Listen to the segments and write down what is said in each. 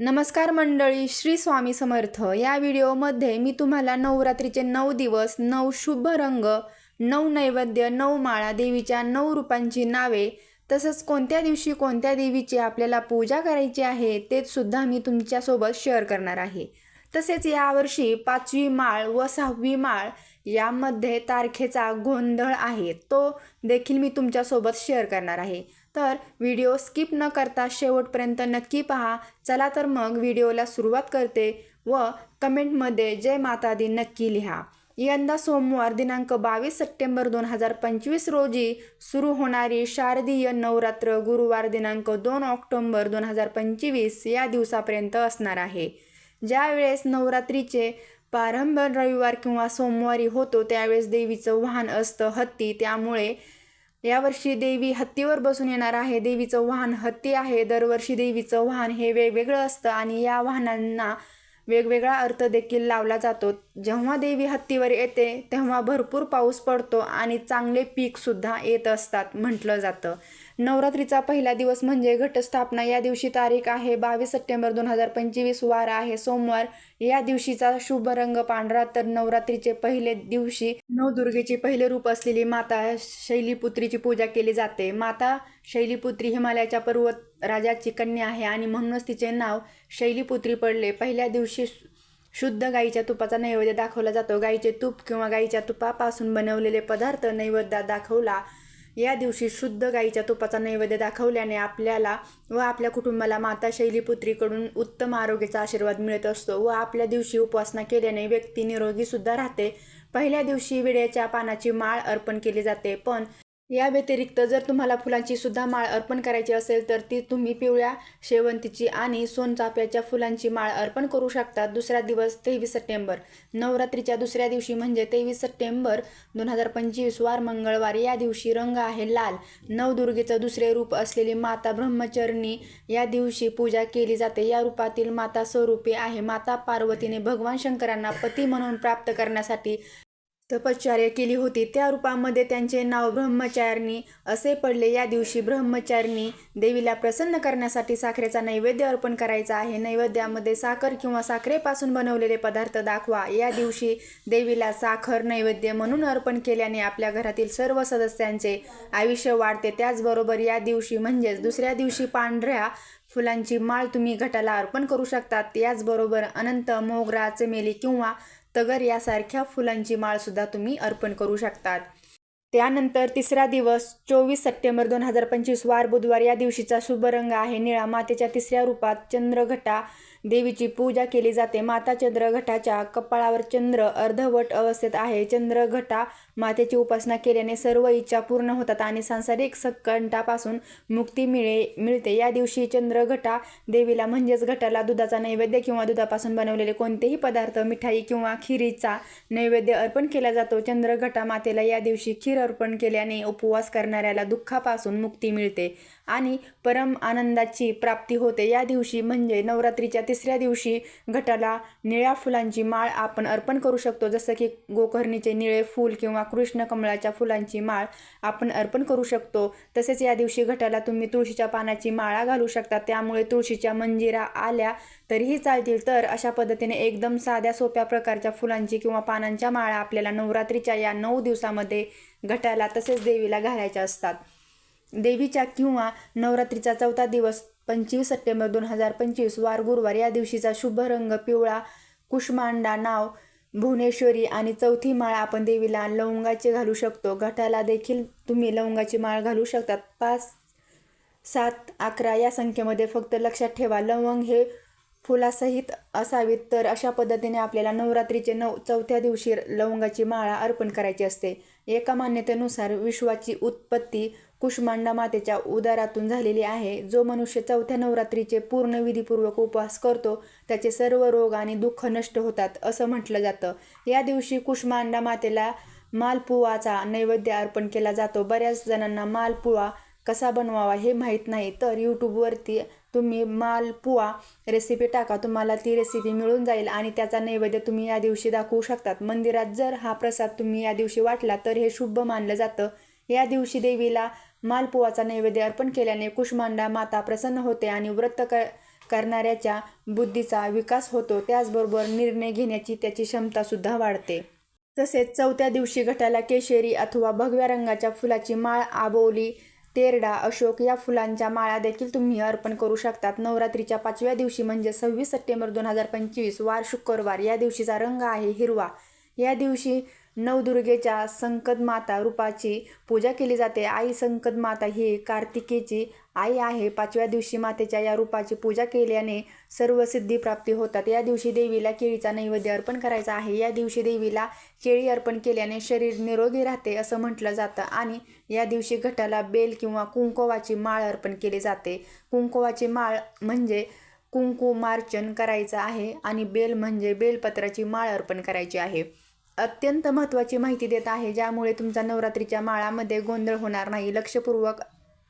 नमस्कार मंडळी श्री स्वामी समर्थ. या व्हिडिओमध्ये मी तुम्हाला नवरात्रीचे नऊ दिवस नऊ शुभ रंग नऊ नैवेद्य नऊ माळा देवीच्या नऊ रूपांची नावे तसंच कोणत्या दिवशी कोणत्या देवीची आपल्याला पूजा करायची आहे ते सुद्धा मी तुमच्यासोबत शेअर करणार आहे. तसेच यावर्षी पाचवी माळ व सहावी माळ यामध्ये तारखेचा गोंधळ आहे तो देखील मी तुमच्यासोबत शेअर करणार आहे. तर व्हिडिओ स्किप न करता शेवटपर्यंत नक्की पहा. चला तर मग व्हिडिओला सुरुवात करते व कमेंटमध्ये जय माता दी नक्की लिहा. यंदा सोमवार दिनांक बावीस सप्टेंबर दोन हजार पंचवीस रोजी सुरू होणारी शारदीय नवरात्र गुरुवार दिनांक दोन ऑक्टोंबर दोन हजार पंचवीस या दिवसापर्यंत असणार आहे. ज्यावेळेस नवरात्रीचे प्रारंभ रविवार किंवा सोमवारी होतो त्यावेळेस देवीचं वाहन असतं हत्ती त्यामुळे यावर्षी देवी हत्तीवर बसून येणार आहे. देवीचं वाहन हत्ती आहे. दरवर्षी देवीचं वाहन हे वेगवेगळं असतं आणि या वाहनांना वेगवेगळा अर्थ देखील लावला जातो. जेव्हा देवी हत्तीवर येते तेव्हा भरपूर पाऊस पडतो आणि चांगले पीकसुद्धा येत असतात म्हटलं जातं. नवरात्रीचा पहिला दिवस म्हणजे घटस्थापना. या दिवशी तारीख आहे बावीस सप्टेंबर दोन हजार पंचवीस. वार आहे सोमवार. या दिवशीचा शुभ रंग पांढरा. तर नवरात्रीचे पहिले दिवशी नवदुर्गेचे पहिले रूप असलेली माता शैलीपुत्रीची पूजा केली जाते. माता शैलीपुत्री हिमालयाच्या पर्वत राजाची कन्या आहे आणि म्हणूनच तिचे नाव शैलीपुत्री पडले. पहिल्या दिवशी शुद्ध गाईच्या तुपाचा नैवेद्य दाखवला जातो. गाईचे तूप किंवा गाईच्या तुपापासून बनवलेले पदार्थ नैवेद्यात दाखवला या दिवशी शुद्ध गाईच्या तुपाचा नैवेद्य दाखवल्याने आपल्याला व आपल्या कुटुंबाला माता शैलीपुत्रीकडून उत्तम आरोग्याचा आशीर्वाद मिळत असतो व आपल्या दिवशी उपासना केल्याने व्यक्ती निरोगी सुद्धा राहते. पहिल्या दिवशी विड्याच्या पानाची माळ अर्पण केली जाते पण या व्यतिरिक्त जर तुम्हाला फुलांची सुद्धा माळ अर्पण करायची असेल तर ती तुम्ही पिवळ्या शेवंतीची आणि सोनचाफ्याच्या फुलांची माळ अर्पण करू शकता दुसरा दिवस तेवीस सप्टेंबर. नवरात्रीच्या दुसऱ्या दिवशी म्हणजे तेवीस सप्टेंबर दोन हजार पंचवीस वार मंगळवार. या दिवशी रंग आहे लाल. नवदुर्गेचं दुसरे रूप असलेली माता ब्रह्मचरणी या दिवशी पूजा केली जाते. या रूपातील माता स्वरूपी आहे. माता पार्वतीने भगवान शंकरांना पती म्हणून प्राप्त करण्यासाठी तपश्चर्या केली होती. त्या रूपामध्ये त्यांचे नाव ब्रह्मचारिणी असे पडले. या दिवशी ब्रह्मचारिणी देवीला प्रसन्न करण्यासाठी साखरेचा नैवेद्य अर्पण करायचा आहे. नैवेद्यामध्ये साखर किंवा साखरेपासून बनवलेले पदार्थ दाखवा. या दिवशी देवीला साखर नैवेद्य म्हणून अर्पण केल्याने आपल्या घरातील सर्व सदस्यांचे आयुष्य वाढते. त्याचबरोबर या दिवशी म्हणजेच दुसऱ्या दिवशी पांढऱ्या फुलांची माळ तुम्ही घटाला अर्पण करू शकतात. याचबरोबर अनंत मोगरा चमेली किंवा तगर यासारख्या फुलांची माळसुद्धा तुम्ही अर्पण करू शकतात. त्यानंतर तिसरा दिवस चोवीस सप्टेंबर दोन हजार पंचवीस वार बुधवार या दिवशीचा शुभ रंग आहे. निळा मातेच्या तिसऱ्या रूपात चंद्रघटा देवीची पूजा केली जाते. माता चंद्रघटाच्या कपाळावर चंद्र अर्धवट अवस्थेत आहे. चंद्रघटा मातेची उपासना केल्याने सर्व इच्छा पूर्ण होतात आणि सांसारिक संकटापासून मुक्ती मिळे मिळते. या दिवशी चंद्रघटा देवीला म्हणजेच घटाला दुधाचा नैवेद्य किंवा दुधापासून बनवलेले कोणतेही पदार्थ मिठाई किंवा खिरीचा नैवेद्य अर्पण केला जातो. चंद्रघटा मातेला या दिवशी खीर अर्पण केल्याने उपवास करणाऱ्याला दुःखापासून मुक्ती मिळते आणि परम आनंदाची प्राप्ती होते. या दिवशी म्हणजे नवरात्रीच्या तिसऱ्या दिवशी घटाला निळ्या फुलांची माळ आपण अर्पण करू शकतो. जसं की गोकर्णीचे निळे फूल किंवा कृष्ण कमळाच्या फुलांची माळ आपण अर्पण करू शकतो. तसेच या दिवशी घटाला तुम्ही तुळशीच्या पानाची माळा घालू शकता. त्यामुळे तुळशीच्या मंजिरा आल्या तरीही चालतील. तर अशा पद्धतीने एकदम साध्या सोप्या प्रकारच्या फुलांची किंवा पानांच्या माळा आपल्याला नवरात्रीच्या या नऊ दिवसामध्ये घटाला तसेच देवीला घालायच्या असतात. देवीच्या किंवा नवरात्रीचा चौथा दिवस पंचवीस सप्टेंबर दोन हजार पंचवीस वार गुरुवार या दिवशीचा शुभ रंग पिवळा कुष्मांडा नाव भुवनेश्वरी आणि चौथी माळ आपण देवीला लवंगाचे घालू शकतो. घटाला देखील तुम्ही लवंगाची माळ घालू शकतात. पाच सात अकरा या संख्येमध्ये फक्त लक्षात ठेवा. लवंग हे फुलासहित असावीत तर अशा पद्धतीने आपल्याला नवरात्रीचे नऊ चौथ्या दिवशी लवंगाची माळा अर्पण करायची असते. एका मान्यतेनुसार विश्वाची उत्पत्ती कुष्मांडा मातेच्या उदारातून झालेली आहे. जो मनुष्य चौथ्या नवरात्रीचे पूर्ण विधीपूर्वक उपवास करतो त्याचे सर्व रोग आणि दुःख नष्ट होतात असं म्हटलं जातं. या दिवशी कुष्मांडा मातेला मालपुवाचा नैवेद्य अर्पण केला जातो. बऱ्याच जणांना मालपुवा कसा बनवावा हे माहीत नाही तर यूट्यूबवरती तुम्ही मालपुवा रेसिपी टाका. तुम्हाला ती रेसिपी मिळून जाईल आणि त्याचा नैवेद्य तुम्ही या दिवशी दाखवू शकतात. मंदिरात जर हा प्रसाद तुम्ही या दिवशी वाटला तर हे शुभ मानलं जातं. या दिवशी देवीला मालपुवाचा नैवेद्य अर्पण केल्याने कुष्मांडा माता प्रसन्न होते आणि व्रत क करणाऱ्याच्या बुद्धीचा विकास होतो. त्याचबरोबर निर्णय घेण्याची त्याची क्षमतासुद्धा वाढते. तसेच चौथ्या दिवशी गटाला केशरी अथवा भगव्या रंगाच्या फुलाची माळ आबोली तेरडा अशोक या फुलांच्या माळा देखील तुम्ही अर्पण करू शकतात. नवरात्रीच्या पाचव्या दिवशी म्हणजे सव्वीस सप्टेंबर दोन हजार पंचवीस वार शुक्रवार या दिवशीचा रंग आहे हिरवा. या दिवशी नवदुर्गेच्या संकट माता रूपाची पूजा केली जाते. आई संकट माता ही कार्तिकेची आई आहे. पाचव्या दिवशी मातेच्या या रूपाची पूजा केल्याने सर्व सिद्धी प्राप्ती होतात. या दिवशी देवीला केळीचा नैवेद्य अर्पण करायचा आहे. या दिवशी देवीला केळी अर्पण केल्याने शरीर निरोगी राहते असं म्हटलं जातं आणि या दिवशी घटाला बेल किंवा कुंकवाची माळ अर्पण केली जाते. कुंकवाची माळ म्हणजे कुंकू मार्चन करायचं आहे आणि बेल म्हणजे बेलपत्राची माळ अर्पण करायची आहे. अत्यंत महत्त्वाची माहिती देत आहे ज्यामुळे तुमचा नवरात्रीच्या माळामध्ये गोंधळ होणार नाही. लक्षपूर्वक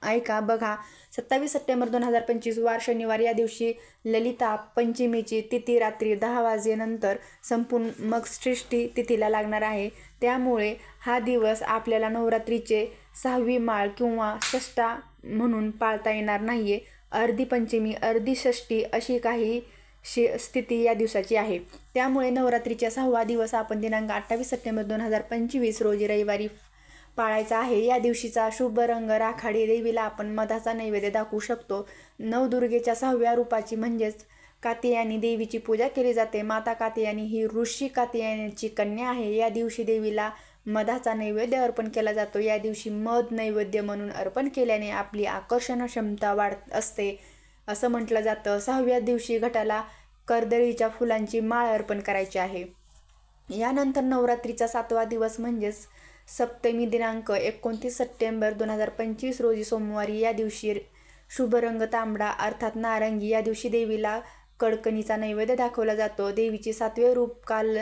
ऐका बघा. सत्तावीस सप्टेंबर दोन हजार पंचवीस वार शनिवार या दिवशी ललिता पंचमीची तिथी रात्री दहा वाजेनंतर संपूर्ण मग सृष्टी तिथीला लागणार आहे. त्यामुळे हा दिवस आपल्याला नवरात्रीचे सहावी माळ किंवा षष्टा म्हणून पाळता येणार नाही आहे अर्धी पंचमी अर्धी षष्टी अशी काही शि स्थिती या दिवसाची आहे. त्यामुळे नवरात्रीच्या सहावा दिवस आपण दिनांक अठ्ठावीस सप्टेंबर दोन हजार पंचवीस रोजी रविवारी पाळायचा आहे. या दिवशीचा शुभ रंग राखाडी देवीला आपण मधाचा नैवेद्य दाखवू शकतो. नवदुर्गेच्या सहाव्या रूपाची म्हणजेच कात्यायनी देवीची पूजा केली जाते. माता कात्यायनी ही ऋषी कात्यायनीची कन्या आहे. या दिवशी देवीला मधाचा नैवेद्य अर्पण केला जातो. या दिवशी मध नैवेद्य म्हणून अर्पण केल्याने आपली आकर्षण क्षमता वाढत असते. असं म्हटलं जातं. सहाव्या दिवशी घटाला कर्दळीच्या फुलांची माळ अर्पण करायची आहे. यानंतर नवरात्रीचा सातवा दिवस म्हणजेच सप्तमी दिनांक एकोणतीस सप्टेंबर दोन हजार पंचवीस रोजी सोमवारी या दिवशी शुभ रंग तांबडा अर्थात नारंगी या दिवशी देवीला कडकणीचा नैवेद्य दाखवला जातो. देवीचे सातवे रूप काल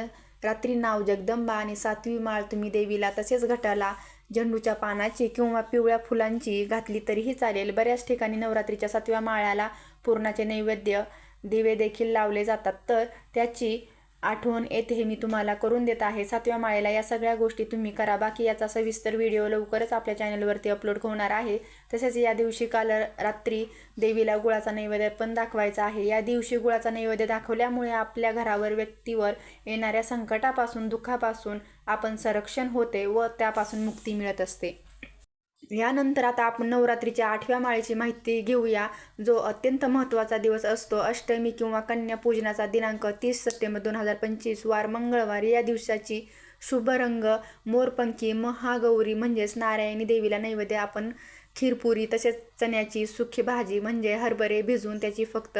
रात्री नाव जगदंबा आणि सातवी माळ तुम्ही देवीला तसेच घटाला झेंडूच्या पानाची किंवा पिवळ्या फुलांची घातली तरीही चालेल. बऱ्याच ठिकाणी नवरात्रीच्या सातव्या माळ्याला पूर्णाचे नैवेद्य दिवे देखील लावले जातात. तर त्याची आठवण येते हे मी तुम्हाला करून देत आहे. सातव्या माळेला या सगळ्या गोष्टी तुम्ही करा. बाकी याचा सविस्तर व्हिडिओ लवकरच आपल्या चॅनलवरती अपलोड होणार आहे. तसेच या दिवशी काल रात्री देवीला गुळाचा नैवेद्य पण दाखवायचा आहे. या दिवशी गुळाचा नैवेद्य दाखवल्यामुळे आपल्या घरावर व्यक्तीवर येणाऱ्या संकटापासून दुःखापासून आपण संरक्षण होते व त्यापासून मुक्ती मिळत असते. यानंतर आता आपण नवरात्रीच्या आठव्या माळेची माहिती घेऊया जो अत्यंत महत्त्वाचा दिवस असतो. अष्टमी किंवा कन्या पूजनाचा दिनांक तीस सप्टेंबर दोन हजार पंचवीस वार मंगळवार. या दिवसाची शुभ रंग मोरपंखी महागौरी म्हणजेच नारायणी देवीला नैवेद्य आपण खीरपुरी तसेच चण्याची सुखी भाजी म्हणजे हरभरे भिजवून त्याची फक्त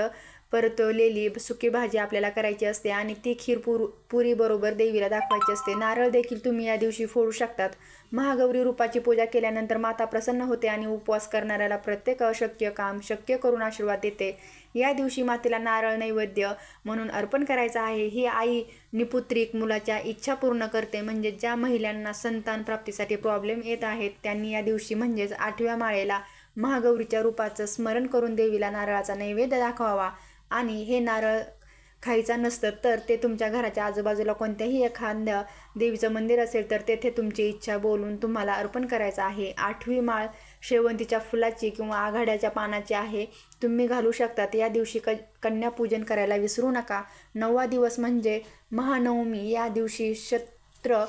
परतवलेली सुकी भाजी आपल्याला करायची असते आणि ती खीर पुर पुरीबरोबर देवीला दाखवायची असते. नारळ देखील तुम्ही या दिवशी फोडू शकतात. महागौरी रूपाची पूजा केल्यानंतर माता प्रसन्न होते आणि उपवास करणाऱ्याला प्रत्येक अशक्य काम शक्य करून आशीर्वाद देते. या दिवशी मातेला नारळ नैवेद्य म्हणून अर्पण करायचं आहे. ही आई निपुत्रिक मुलाच्या इच्छा पूर्ण करते. म्हणजे ज्या महिलांना संतान प्राप्तीसाठी प्रॉब्लेम येत आहेत त्यांनी या दिवशी म्हणजेच आठव्या माळेला महागौरीच्या रूपाचं स्मरण करून देवीला नारळाचा नैवेद्य दाखवावा. आणि हे नारळ खायचा नसतं तर ते तुमच्या घराच्या आजूबाजूला कोणत्याही एखाद्या देवीचं मंदिर असेल तर तेथे तुमची इच्छा बोलून तुम्हाला अर्पण करायचं आहे. आठवी माळ शेवंतीच्या फुलाची किंवा आघाड्याच्या पानाची आहे. तुम्ही घालू शकतात. या दिवशी क कन्यापूजन करायला विसरू नका. नववा दिवस म्हणजे महानवमी. या दिवशी शस्त्र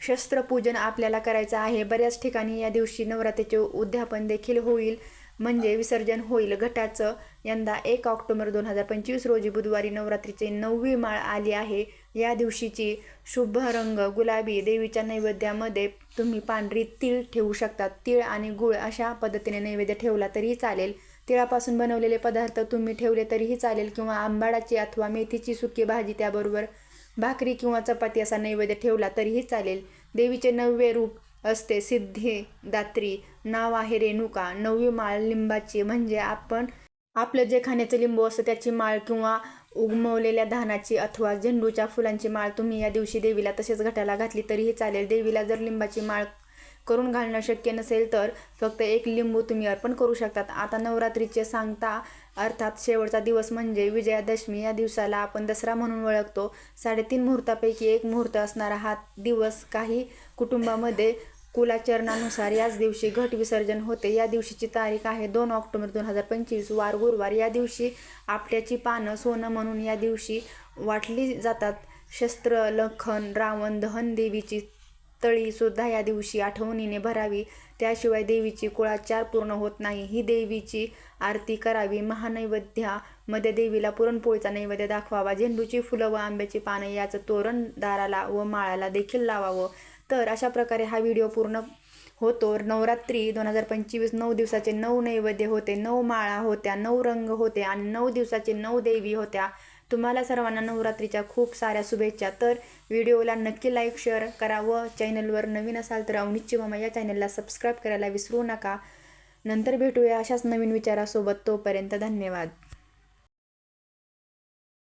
शस्त्रपूजन आपल्याला करायचं आहे. बऱ्याच ठिकाणी या दिवशी नवरात्रीचे उद्यापन देखील होईल. म्हणजे विसर्जन होईल. घटाचं यंदा एक ऑक्टोबर दोन हजार पंचवीस रोजी बुधवारी नवरात्रीचे नववी माळ आली आहे. या दिवशीची शुभ रंग गुलाबी देवीच्या नैवेद्यामध्ये तुम्ही पांढरी तीळ ठेवू शकता. तीळ आणि गुळ अशा पद्धतीने नैवेद्य ठेवला तरीही चालेल. तिळापासून बनवलेले पदार्थ तुम्ही ठेवले तरीही चालेल किंवा आंबाडाची अथवा मेथीची सुकी भाजी त्याबरोबर भाकरी किंवा चपाती असा नैवेद्य ठेवला तरीही चालेल. देवीचे नववे रूप असते सिद्धी दात्री नाव आहे रेणुका. नववी माळ लिंबाची. म्हणजे आपण आपलं जे खाण्याचं लिंबू असतं त्याची माळ किंवा उगमवलेल्या धानाची अथवा झेंडूच्या फुलांची माळ तुम्ही या दिवशी देवीला तसेच घटाला घातली तरीही चालेल. देवीला जर लिंबाची माळ करून घालणं शक्य नसेल तर फक्त एक लिंबू तुम्ही अर्पण करू शकतात. आता नवरात्रीचे सांगता अर्थात शेवटचा दिवस म्हणजे विजयादशमी. या दिवसाला आपण दसरा म्हणून ओळखतो. साडेतीन मुहूर्तापैकी एक मुहूर्त असणारा हा दिवस काही कुटुंबामध्ये कुलाचरणानुसार याच दिवशी घट विसर्जन होते. या दिवशीची तारीख आहे दोन ऑक्टोबर दोन हजार पंचवीस. वार. गुरुवार या दिवशी आपट्याची पानं सोनं म्हणून या दिवशी वाटली जातात. शस्त्र लखन रावण दहन देवीची तळी सुद्धा या दिवशी आठवणीने भरावी. त्याशिवाय देवीची कुळाचार पूर्ण होत नाही. ही देवीची आरती करावी. महानैवेद्यामध्ये देवीला पुरणपोळीचा नैवेद्य दाखवावा. झेंडूची फुलं व आंब्याची पानं याचं तोरण दाराला व माळाला देखील लावावं. तर अशा प्रकारे हा व्हिडिओ पूर्ण होतो. नवरात्री दोन हजार पंचवीस नऊ दिवसाचे नऊ नैवेद्य होते नऊ माळा होत्या नऊ रंग होते आणि नऊ दिवसाचे नऊ देवी होत्या. तुम्हाला सर्वांना नवरात्रीच्या खूप साऱ्या शुभेच्छा. तर व्हिडिओला नक्की लाईक शेअर करा व चॅनलवर नवीन असाल तर अवनिच्ची मामा या चॅनलला सबस्क्राईब करायला विसरू नका. नंतर भेटूया अशाच नवीन विचारासोबत. तोपर्यंत धन्यवाद.